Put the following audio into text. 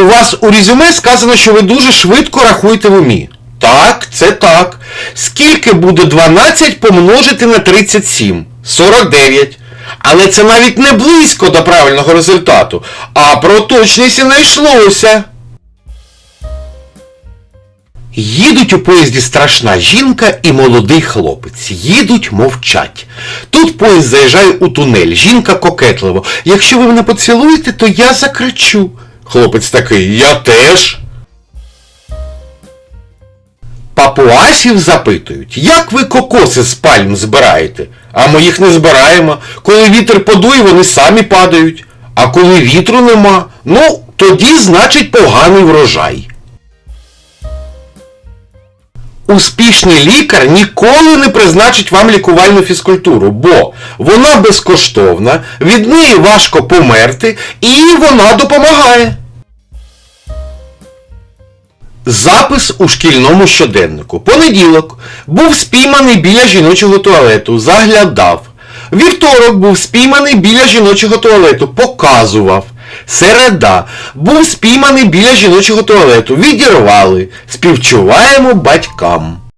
У вас у резюме сказано, що ви дуже швидко рахуєте в умі. Так, це так. Скільки буде 12 помножити на 37? 49. Але це навіть не близько до правильного результату. А про точність і не йшлося. Їдуть у поїзді страшна жінка і молодий хлопець. Їдуть, мовчать. Тут поїзд заїжджає у тунель. Жінка кокетливо. Якщо ви мене поцілуєте, то я закричу. Хлопець такий, я теж. Папуасів запитують, як ви кокоси з пальм збираєте? А ми їх не збираємо. Коли вітер подує, вони самі падають. А коли вітру нема, ну, тоді значить поганий врожай. Успішний лікар ніколи не призначить вам лікувальну фізкультуру, бо вона безкоштовна, від неї важко померти і вона допомагає. Запис у шкільному щоденнику. Понеділок був спійманий біля жіночого туалету, заглядав. Вівторок був спійманий біля жіночого туалету, показував. Середа був спійманий біля жіночого туалету, відірвали. Співчуваємо батькам.